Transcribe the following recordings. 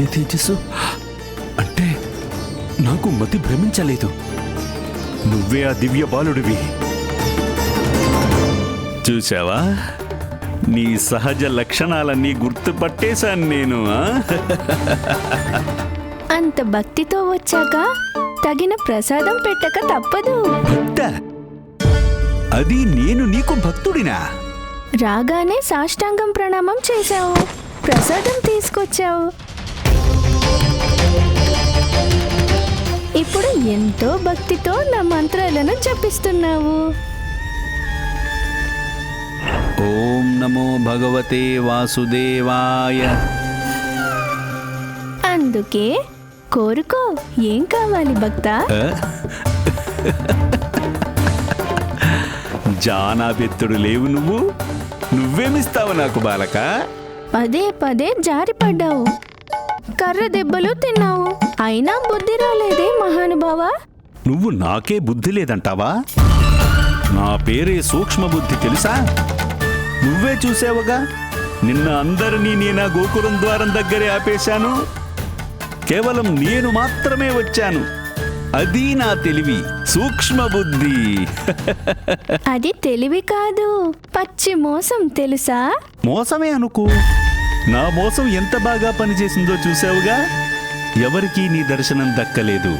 అదే తేజస్సు? అంటే నాకు మతి భ్రమించలేదు. నువ్వే ఆ దివ్య బాలుడివి. చూసావా నీ సహజ లక్షణాలన్నీ గుర్తుపట్టేశాను నేను ఆ? అంత భక్తితో వచ్చాక తగిన ప్రసాదం పెట్టక తప్పదు. భక్త? అది నేను నీకు భక్తుడినా? రాగానే సాష్టాంగం ప్రణామం చేశావు. ప్రసాదం తీసుకొచ్చావు. ఇప్పుడు ఎంతో భక్తితో నా మంత్రాలను జపిస్తున్నావు. ఓం నమో భగవతే వాసుదేవాయ. అందుకే కోరుకో ఏం కావాలి భక్త? ఆ? జానాబెత్తుడు లేవు నువ్వు. నువ్వేమిస్తావు నాకు బాలక? పదే పదే జారిపడ్డావు. కర్ర దెబ్బలు తిన్నావు. అయినా బుద్ధి రాలేదే మహానుభావా? నువ్వు నాకే బుద్ధి లేదంటావా? నా పేరే సూక్ష్మ బుద్ధి తెలుసా? నువ్వే చూసావుగా? నిన్న అందరినీ నేనా గోకులం ద్వారం దగ్గరే ఆపేశాను? కేవలం నేను మాత్రమే వచ్చాను. అది నా తెలివి సూక్ష్మ బుద్ధి అది తెలివి కాదు పచ్చి మోసం తెలుసా? మోసమే అనుకో. నా మోసం ఎంత బాగా పనిచేసిందో చూసావుగా ఎవరికీ నీ దర్శనం దక్కలేదు.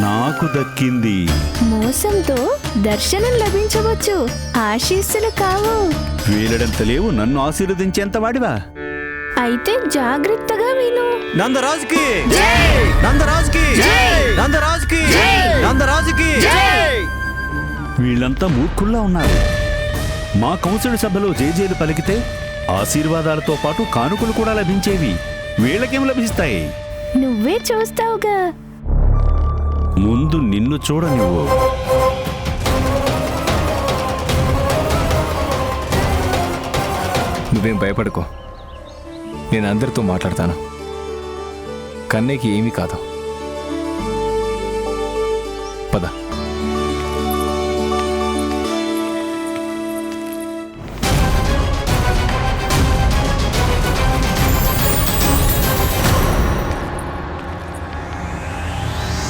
నాకు దక్కింది. మోసంతో దర్శనం లభించవచ్చు. ఆశీస్సులు కావు. వేలడంత లేవు నన్ను ఆశీర్వదించేంత వాడివా? అయితే జాగ్రత్తగా విను. నందరాజుకి! నందరాజుకి! నందరాజుకి! నందరాజుకి! వీళ్ళంతా మూర్ఖుల్లా ఉన్నారు. మా కౌన్సిల్ సభలో జేజేలు పలికితే ఆశీర్వాదాలతో పాటు కానుకలు కూడా లభించేవి వీళ్ళకేం లభిస్తాయి? నువ్వే చూస్తావుగా. ముందు నిన్ను చూడ నువ్వు నువ్వేం భయపడుకో. నేను అందరితో మాట్లాడతాను. కన్నయ్యకి ఏమీ కాదు. పద.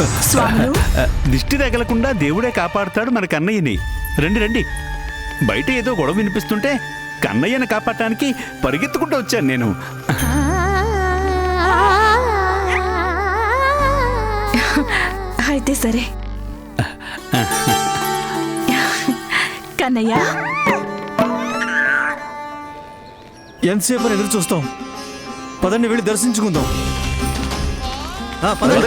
ఆ, దిష్టి తగలకుండా దేవుడే కాపాడుతాడు మన కన్నయ్యని రండి రండి. బయట ఏదో గొడవ వినిపిస్తుంటే కన్నయ్యని కాపాడటానికి పరిగెత్తుకుంటూ వచ్చాను నేను. అయితే సరే. కన్నయ్య. ఎంతసేపు ఎదురు చూస్తాం. పదండి వెళ్ళి దర్శించుకుందాం. పదండి.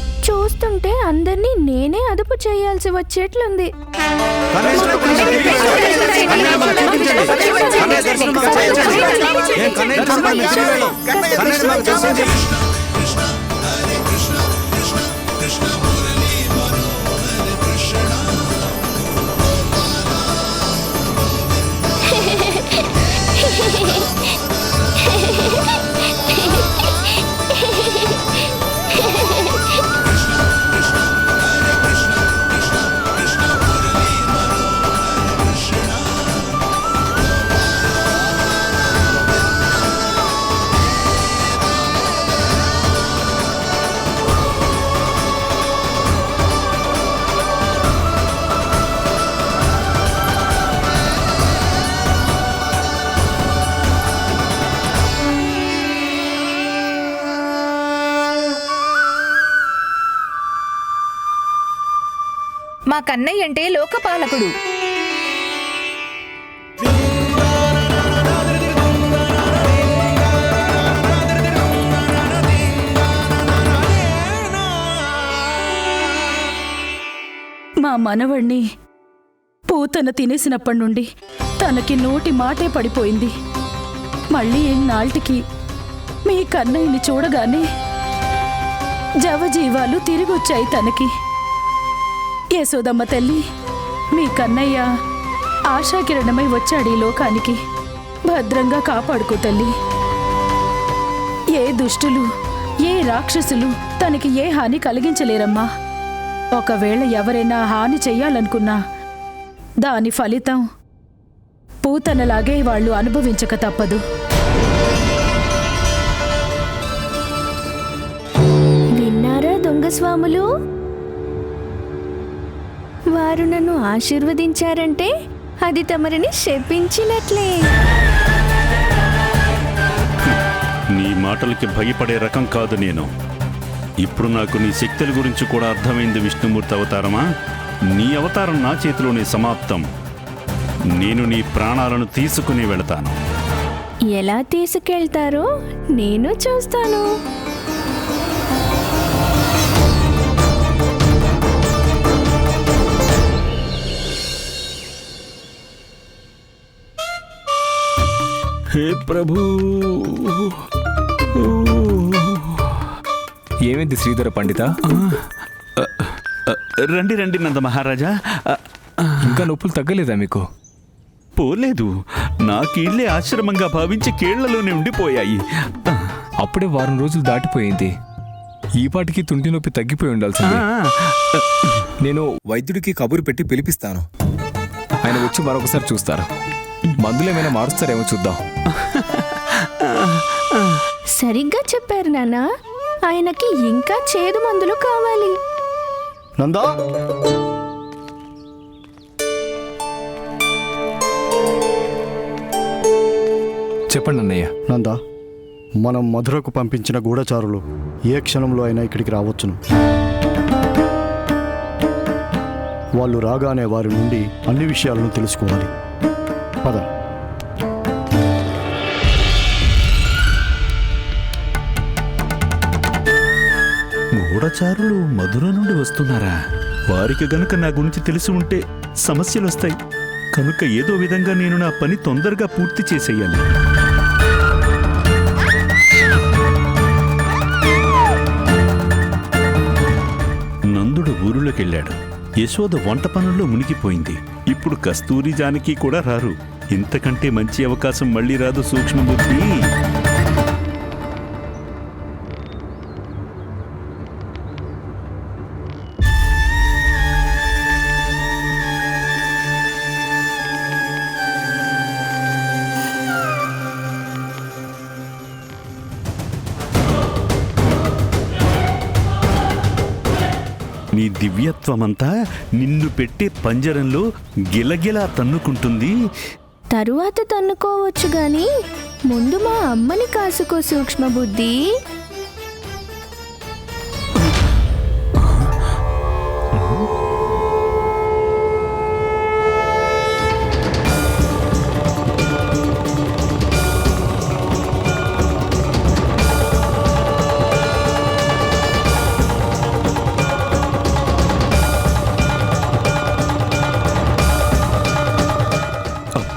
చూస్తుంటే అందరినీ నేనే అదుపు చేయాల్సి వచ్చేట్లుంది కన్నయ్య మా కన్నయ్య అంటే లోకపాలకుడు. మా మనవణ్ణి పూతన తినేసినప్పటి నుండి తనకి నోటి మాటే పడిపోయింది. మళ్ళీ ఎన్నాళ్ళకి మీ కన్నయ్యని చూడగానే జవజీవాలు తిరిగొచ్చాయి తనకి. యశోదమ్మ తల్లి మీ కన్నయ్య ఆశాకిరణమై వచ్చాడు ఈ లోకానికి. భద్రంగా కాపాడుకో తల్లి. ఏ దుష్టులు ఏ రాక్షసులు తనకి ఏ హాని కలిగించలేరమ్మా. ఒకవేళ ఎవరైనా హాని చెయ్యాలనుకున్నా దాని ఫలితం పూతనలాగే వాళ్ళు అనుభవించక తప్పదు. విన్నారా దొంగ స్వాములు? వారు నన్ను ఆశీర్వదించారంటే అది తమరిని శపించినట్లే. నీ మాటలకి భయపడే రకం కాదు నేను. ఇప్పుడు నాకు నీ శక్తుల గురించి కూడా అర్థమైంది విష్ణుమూర్తి అవతారమా? నీ అవతారం నా చేతిలోనే సమాప్తం. నేను నీ ప్రాణాలను తీసుకుని వెళతాను. ఎలా తీసుకెళ్తారో నేను చూస్తాను. హే ప్రభు. ఏమైంది శ్రీధర పండిత? రండి రండి నంద మహారాజా. ఇంకా నొప్పులు తగ్గలేదా మీకు? పోలేదు. నా కీళ్ళే ఆశ్రమంగా భావించి కీళ్ళలోనే ఉండిపోయాయి. అప్పుడే వారం రోజులు దాటిపోయింది. ఈ పాటికి తుంటి నొప్పి తగ్గిపోయి ఉండాల్సింది. నేను వైద్యుడికి కబురు పెట్టి పిలిపిస్తాను. ఆయన వచ్చి మరొకసారి చూస్తారు. మందులేమైనా మారుస్తారేమో చూద్దాం. సరిగ్గా చెప్పారు నాన్న. ఆయనకి ఇంకా చేదు మందులు కావాలి. నందా? చెప్పండి అన్నయ్య. నందా మనం మధురకు పంపించిన గూఢచారులు ఏ క్షణంలో అయినా ఇక్కడికి రావచ్చును. వాళ్ళు రాగానే వారి నుండి అన్ని విషయాలను తెలుసుకోవాలి. పద. గూఢచారులు మధుర నుండి వస్తున్నారా? వారికి గనుక నా గురించి తెలిసి ఉంటే సమస్యలు వస్తాయి కనుక ఏదో విధంగా నేను నా పని తొందరగా పూర్తి చేసేయాలి. నందుడు ఊరిలోకెళ్ళాడు. యశోద వంట పనుల్లో మునిగిపోయింది. ఇప్పుడు కస్తూరి జానకి కూడా రారు. ఇంతకంటే మంచి అవకాశం మళ్ళీ రాదు సూక్ష్మబుద్ధి. దివ్యత్వమంతా నిన్ను పెట్టే పంజరంలో గిలగిలా తన్నుకుంటుంది. తరువాత తన్నుకోవచ్చు గాని ముందు మా అమ్మని కాసుకో సూక్ష్మ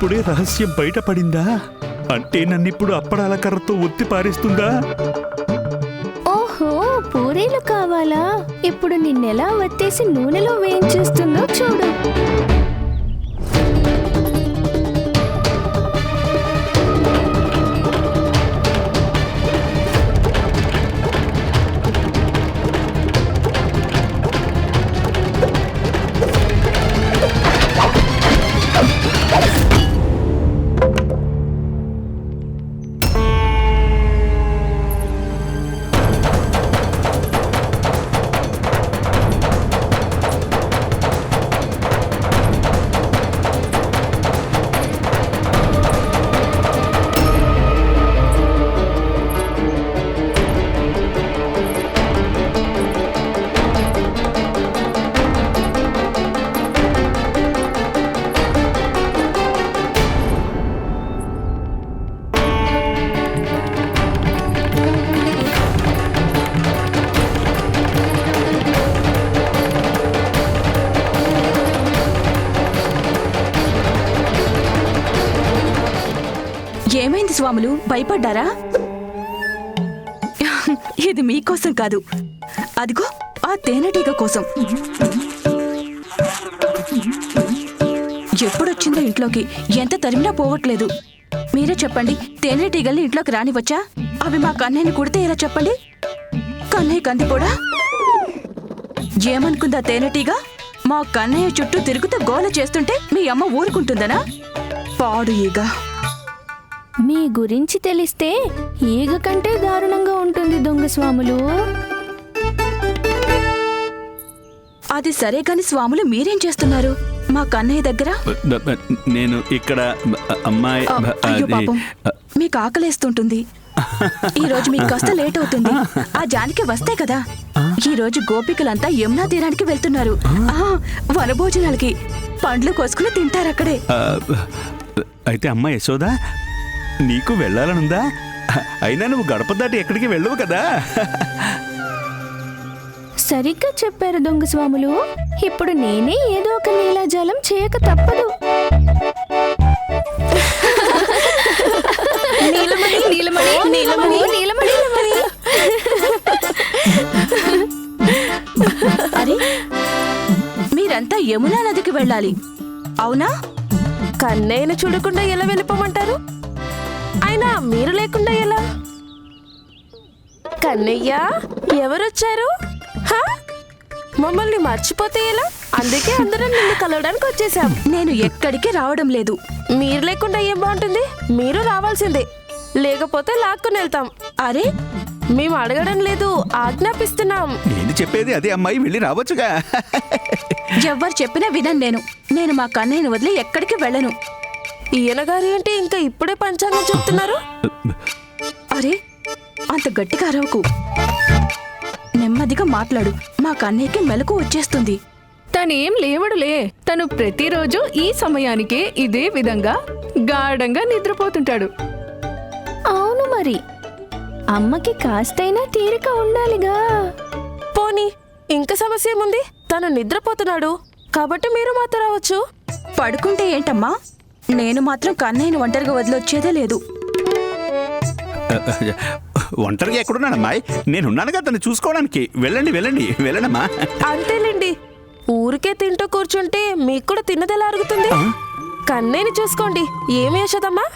అప్పుడే రహస్యం బయటపడిందా? అంటే నన్నిప్పుడు అప్పడాల కర్రతో ఒత్తి పారేస్తుందా? ఓహో పూరీలు కావాలా? ఇప్పుడు నిన్నెలా వత్తేసి నూనెలో వేయించేస్తుందో చూడు. స్వాములు భయపడ్డారా? ఇది మీకోసం కాదు. అదిగో ఆ తేనెటీగ కోసం. ఎప్పుడొచ్చిందో ఇంట్లోకి ఎంత తరిమినా పోవట్లేదు. మీరే చెప్పండి తేనెటీగల్ని ఇంట్లోకి రానివచ్చా అవి మా కన్నయ్యని కుడితే ఎలా చెప్పండి? కన్నయ్య కందిపోడా? ఏమనుకుందా తేనెటీగ మా కన్నయ్య చుట్టూ తిరుగుతూ గోల చేస్తుంటే మీ అమ్మ ఊరుకుంటుందనా? పాడు ఈగ. మీ గురించి తెలిస్తే ఈగ కంటే దారుణంగా ఉంటుంది దొంగ స్వాములు. అది సరే కాని స్వాములు మీరేం చేస్తున్నారు? మా కన్నయ్య దగ్గర? బ- బ- నేను ఇక్కడ బ- అమ్మాయి ఆ, బ- అయ్యో అది- పాపం. మీకు ఆకలేస్తుంటుంది. ఈ రోజు మీకు కాస్త లేట్ అవుతుంది. ఆ జానికి వస్తే కదా. ఈ రోజు గోపికలంతా యమునా తీరానికి వెళ్తున్నారు. ఆ వనభోజనాలకి పండ్లు కోసుకుని తింటారు అక్కడే. ఆ, అయితే అమ్మ యశోదా నీకు వెళ్ళాలనుందా? అయినా నువ్వు గడప దాటి ఎక్కడికి వెళ్ళవు కదా? సరిగ్గా చెప్పారు దొంగ స్వాములు. ఇప్పుడు నేనే ఏదో ఒక నీలాజాలం చేయక తప్పదు. నీలమణి నీలమణి నీలమణి నీలమణి నీలమణి. అరే మీరంతా యమునా నదికి వెళ్ళాలి. అవునా? కన్నయ్యను చూడకుండా ఎలా వెళ్ళిపోమంటారు? అయినా మీరు లేకుండా ఎలా? కన్నయ్య ఎవరొచ్చారు? హా? మమ్మల్ని మర్చిపోతే ఎలా? అందుకే అందరం నిన్ను కలవడానికి వచ్చేసాం. నేను ఎక్కడికి రావడం లేదు. మీరు లేకుండా ఏం బాగుంటుంది? మీరు రావాల్సిందే. లేకపోతే లాక్కుని వెళ్తాం. అరే! మేము అడగడం లేదు ఆజ్ఞాపిస్తున్నాం. నేను చెప్పేది అదే అమ్మాయి వెళ్ళి రావచ్చుగా. ఎవ్వరు చెప్పినా వినను నేను. నేను మా కన్నయ్యను వదిలి ఎక్కడికి వెళ్ళను. ఈయన గారు ఏంటి ఇంకా ఇప్పుడే పంచాంగం చెప్తున్నారు? అరే అంత గట్టిగా అరవకు. నెమ్మదిగా మాట్లాడు. మా కన్నయ్యకి మెలకు వచ్చేస్తుంది. తనేం లేవడులే. తను ప్రతిరోజు ఈ సమయానికే ఇదే విధంగా గాఢంగా నిద్రపోతుంటాడు. అవును మరి. అమ్మకి కాస్తైనా తీరిక ఉండాలిగా. పోనీ ఇంకా సమస్య ఏముంది? తను నిద్రపోతున్నాడు. కాబట్టి మీరు మాతో రావచ్చు. పడుకుంటే ఏంటమ్మా? నేను మాత్రం కన్నయ్యను ఒంటరిగా వదిలొచ్చేదే లేదు. ఒంటరిగా ఎక్కడున్నాను అమ్మాయి నేనున్నానుగా తను చూసుకోవడానికి. వెళ్ళండి వెళ్ళండి వెళ్ళండమ్మా అంతేలేండి. ఊరికే తింటూ కూర్చుంటే మీకు కూడా తిన్నదెలా అరుగుతుంది? కన్నయ్యని చూసుకోండి. ఏమి యశోదమ్మా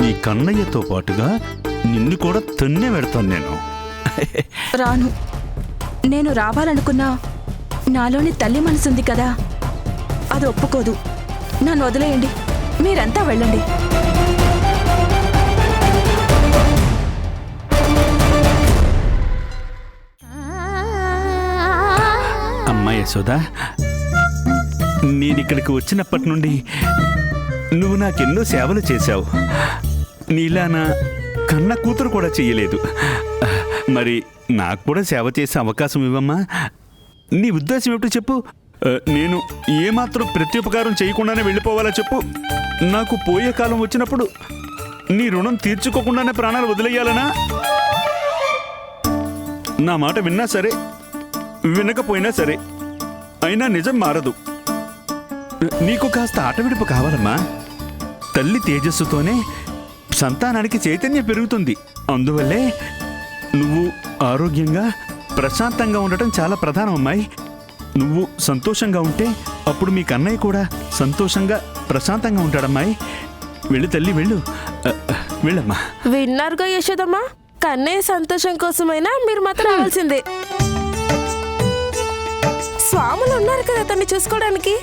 నీ కన్నయ్యతో పాటుగా నిన్ను కూడా తన్నే పెడతాను నేను. రాను. నేను రావాలనుకున్నా నాలోని తల్లి మనసుంది కదా. అది ఒప్పుకోదు. నన్ను వదిలేయండి. మీరంతా వెళ్ళండి. అమ్మా యశోదా నేనిక్కడికి వచ్చినప్పటి నుండి నువ్వు నాకెన్నో సేవలు చేశావు. నీలానా కన్న కూతురు కూడా చెయ్యలేదు. మరి నాకు కూడా సేవ చేసే అవకాశం ఇవ్వమ్మా. నీ ఉద్దేశం ఏమిటో చెప్పు. నేను ఏమాత్రం ప్రత్యుపకారం చేయకుండానే వెళ్ళిపోవాలా చెప్పు? నాకు పోయే కాలం వచ్చినప్పుడు నీ రుణం తీర్చుకోకుండానే ప్రాణాలు వదిలేయాలనా? నా మాట విన్నా సరే వినకపోయినా సరే అయినా నిజం మారదు. నీకు కాస్త ఆటవిడుపు కావాలమ్మా. తల్లి తేజస్సుతోనే సంతానానికి చైతన్యం పెరుగుతుంది. అందువల్లే నువ్వు ఆరోగ్యంగా ప్రశాంతంగా ఉండటం చాలా ప్రధానం అమ్మాయి నువ్వు సంతోషంగా ఉంటే అప్పుడు మీ కన్నయ్య కూడా సంతోషంగా ప్రశాంతంగా ఉంటాడమ్మాయి. వెళ్ళు తల్లి వెళ్ళు. వెళ్ళమ్మా. విన్నారుగా యశోదమ్మా? కన్నయ్య సంతోషం కోసమైనా మీరు మాత్రం రావాల్సిందే. స్వాములు ఉన్నారు కదా అతన్ని చూసుకోవడానికి?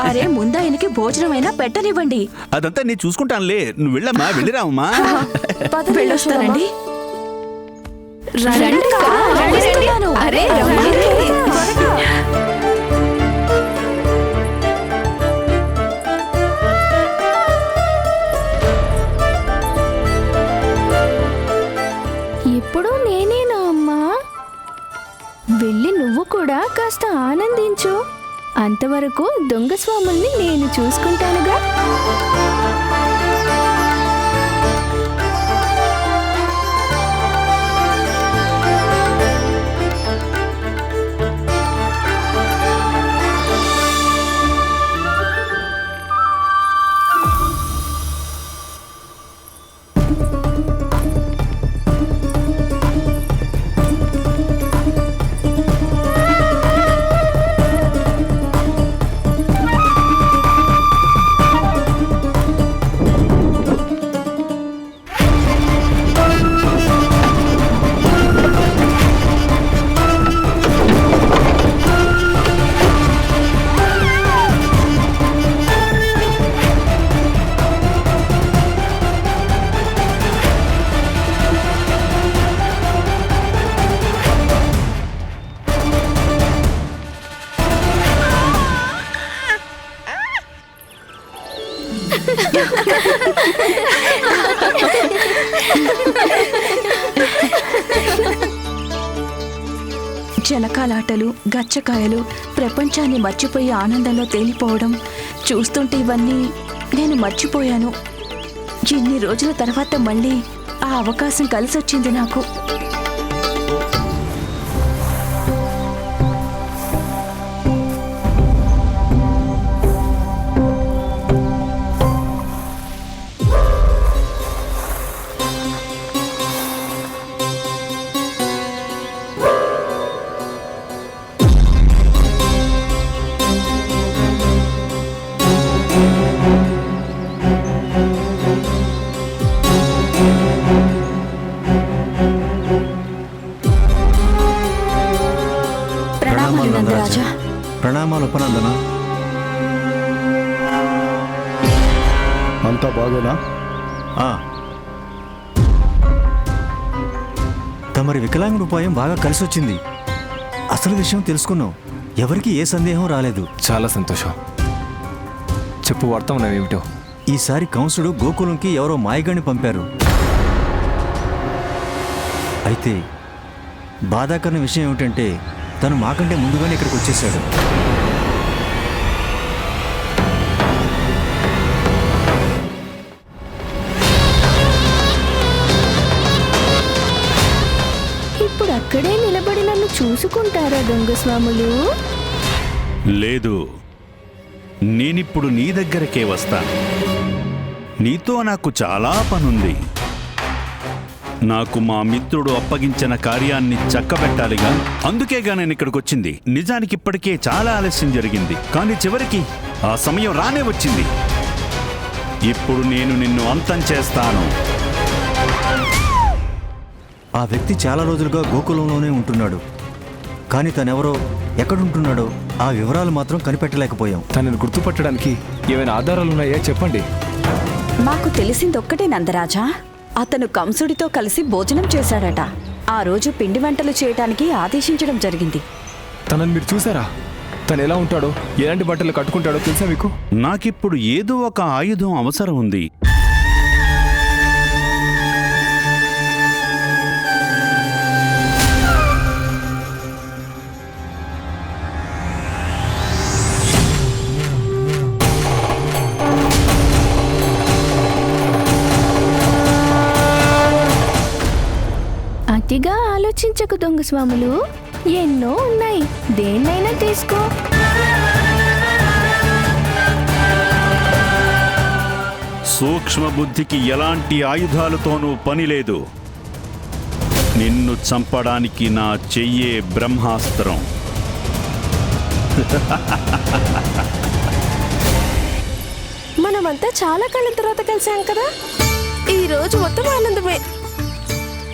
అరే ముందు ఆయనకి భోజనమైనా పెట్టనివ్వండి. అదంతా నేను చూసుకుంటానులే. నువ్వు వెళ్ళమ్మా వెళ్ళిరావమ్మా పదండి వెళ్ళొస్తానండి. అరే. త్వరగా. ఇప్పుడు నేనేనా అమ్మా? వెళ్ళి నువ్వు కూడా కాస్త ఆనందించు. అంతవరకు దొంగ స్వాముల్ని నేను చూసుకుంటానుగా. జలకాలాటలు ప్రపంచాన్ని మర్చిపోయి ఆనందంలో తేలిపోవడం చూస్తుంటే ఇవన్నీ నేను మర్చిపోయాను. ఇన్ని రోజుల తర్వాత మళ్ళీ ఆ అవకాశం కలిసొచ్చింది నాకు. ప్రణామాలు నందరాజా ప్రణామాలు ఉపనందన? అంతా బాగోనా? ఆ. తమరి వికలాంగుడి ఉపాయం బాగా కలిసి వచ్చింది అసలు విషయం తెలుసుకున్నాం. ఎవరికి ఏ సందేహం రాలేదు. చాలా సంతోషం. చెప్పు వర్తమానం ఏమిటో ఈసారి కంసుడు గోకులంకి ఎవరో మాయగాన్ని పంపారు. అయితే బాధాకరణ విషయం ఏమిటంటే తను మాకంటే ముందుగానే ఇక్కడికి వచ్చేసాడు ఇప్పుడు అక్కడే నిలబడి నన్ను చూసుకుంటారా దొంగ స్వాములు లేదు. నేనిప్పుడు నీ దగ్గరకే వస్తాను. నీతో నాకు చాలా పనుంది. నాకు మా మిత్రుడు అప్పగించిన కార్యాన్ని చక్కబెట్టాలిగా. అందుకేగా నేను ఇక్కడికి వచ్చింది నిజానికి ఇప్పటికే చాలా ఆలస్యం జరిగింది. కానీ చివరికి ఆ సమయం రానే వచ్చింది. ఇప్పుడు నేను నిన్ను అంతం చేస్తాను. ఆ వ్యక్తి చాలా రోజులుగా గోకులంలోనే ఉంటున్నాడు. కానీ తనెవరో ఎక్కడుంటున్నాడో ఆ వివరాలు మాత్రం కనిపెట్టలేకపోయాం. తనని గుర్తుపట్టడానికి ఏమైనా ఆధారాలు ఉన్నాయా చెప్పండి. మాకు తెలిసిందొక్కటే నందరాజా. అతను కంసుడితో కలిసి భోజనం చేశాడట ఆ రోజు పిండి వంటలు చేయటానికి ఆదేశించడం జరిగింది. తనని మీరు చూసారా? తను ఎలా ఉంటాడో ఎలాంటి బట్టలు కట్టుకుంటాడో తెలుసా మీకు? నాకిప్పుడు ఏదో ఒక ఆయుధం అవసరం ఉంది. ఆలోచించకు దొంగ స్వాములు. ఎన్నో ఉన్నాయి. దేన్నైనా తీసుకో. సూక్ష్మ బుద్ధికి ఎలాంటి ఆయుధాలతోనూ పని లేదు. నిన్ను చంపడానికి నా చెయ్యే బ్రహ్మాస్త్రం. మనమంతా చాలా కాలం తర్వాత కలిసాం కదా? ఈ రోజు మొత్తం ఆనందమే.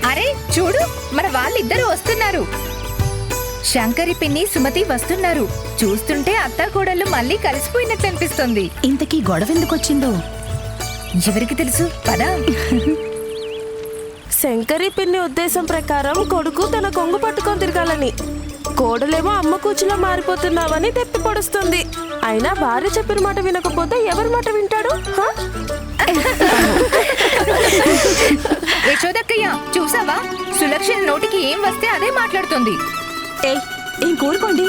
అరే చూడు మన వాళ్ళిద్దరూ వస్తున్నారు. శంకరి పిన్ని సుమతి వస్తున్నారు. చూస్తుంటే అత్త కోడళ్ళు మళ్ళీ కలిసిపోయినట్లు అనిపిస్తుంది. ఇంతకీ గొడవెందుకొచ్చిందో? ఎవరికి తెలుసు? పదా. శంకరి పిన్ని ఉద్దేశం ప్రకారం కొడుకు తన కొంగు పట్టుకొని తిరగాలని. కోడలేమో అమ్మ కూచులా మారిపోతున్నావని తెప్పి పొడుస్తుంది. అయినా భార్య చెప్పిన మాట వినకపోతే ఎవరి మాట వింటాడు? హా? యశోదక్కయ్య చూసావా? సులక్షణ నోటికి ఏం వస్తే అదే మాట్లాడుతుంది. ఏయ్ ఏం కోరుకోండి?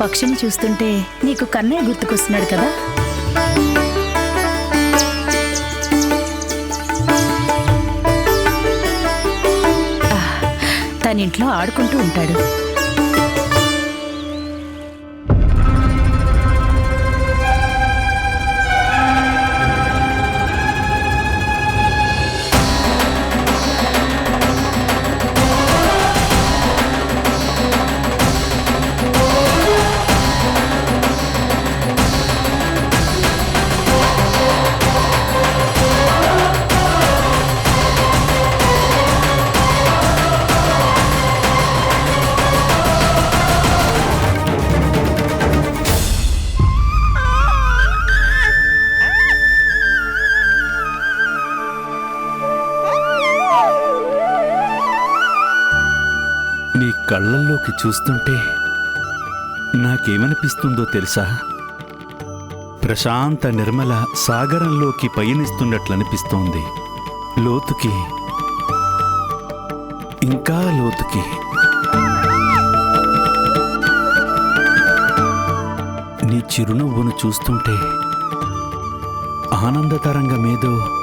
పక్షిని చూస్తుంటే నీకు కన్నయ్య గుర్తుకొస్తున్నాడు కదా? తన ఇంట్లో ఆడుకుంటూ ఉంటాడు. చూస్తుంటే నాకేమనిపిస్తుందో తెలుసా? ప్రశాంత నిర్మల సాగరంలోకి పయనిస్తున్నట్లనిపిస్తోంది. లోతుకి ఇంకా లోతుకి. నీ చిరునవ్వును చూస్తుంటే ఆనంద తరంగమేదో